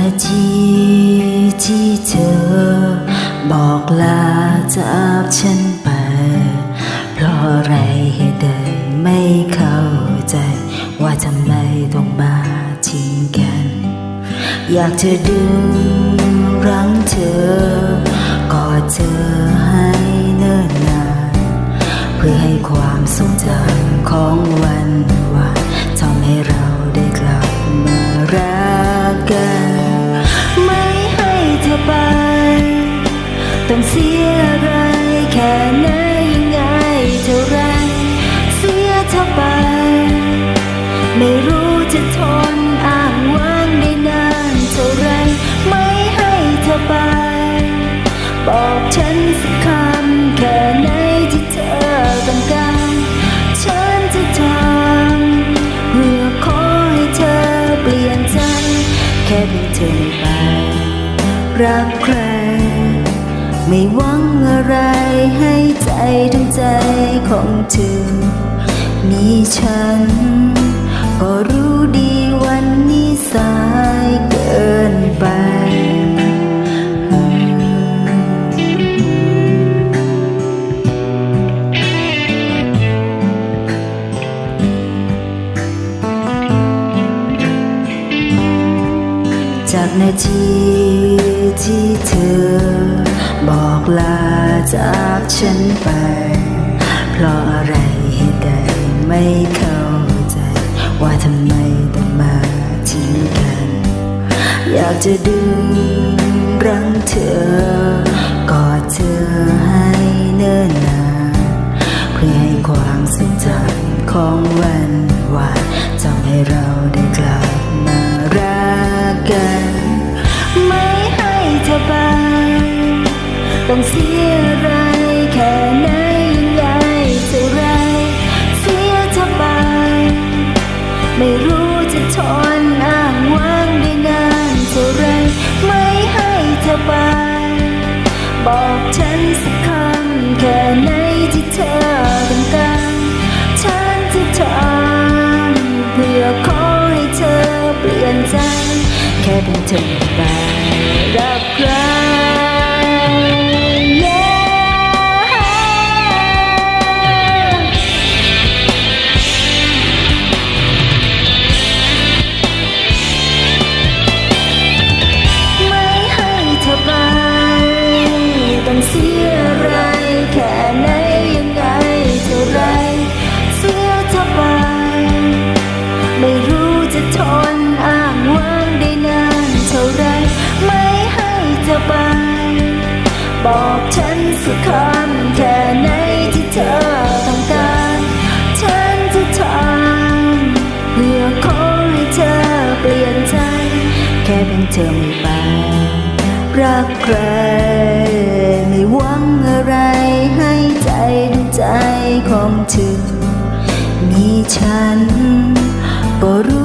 นาทีที่เธอ บอกลาจากฉันไป เพราะอะไรเหตุใดไม่เข้าใจ ว่าทำไมต้องมาทิ้งกัน อยากจะดึงรั้งเธอกอดเธอให้เนิ่นนาน เพื่อให้ความทรงจำ เสียไรแค่ไหนยังไงเท่าไรเสียเธอไป ไม่รู้จะทนอ้างว้างได้นานเท่าไรไม่ให้เธอไป บอกฉันสักคำแค่ไหนที่เธอต้องการฉันจะทำเพื่อขอให้เธอเปลี่ยนใจ แค่เพียงเธอไม่ไปรักใคร ไม่หวังอะไรให้ใจทั้งใจของเธอมีฉันก็รู้ จากนาทีที่เธอ บอกลาจากฉันไป เพราะอะไรเหตุใดไม่เข้าใจ ว่าทำไมต้องมาทิ้งกัน อยากจะดึงรั้งเธอกอดเธอให้เนิ่นนานเพื่อให้ความทรงจำของวันวานทำให้เราได้กลับมารักกัน ต้องเสียอะไรแค่ไหนยังไงเท่าไร เสียเธอไป ไม่รู้จะทนอ้างว้างได้นานเท่าไร ไม่ให้เธอไป บอกฉันสักคำแค่ไหนที่เธอต้องการฉันจะทำเพื่อขอให้เธอเปลี่ยนใจ แค่เป็นเธอไป เสียอะไรแค่ไหนยังไงเท่าไรเสียเธอไป ไม่รู้จะทนอ้างว้างได้นานเท่าไรไม่ให้เธอไป บอกฉันสักคำแค่ไหนที่เธอต้องการ ฉันจะทำเพื่อขอให้เธอเปลี่ยนใจ แค่เป็นเธอไม่ไป รักใคร ไม่หวังอะไรให้ใจดวงใจของเธอมีฉันก็รู้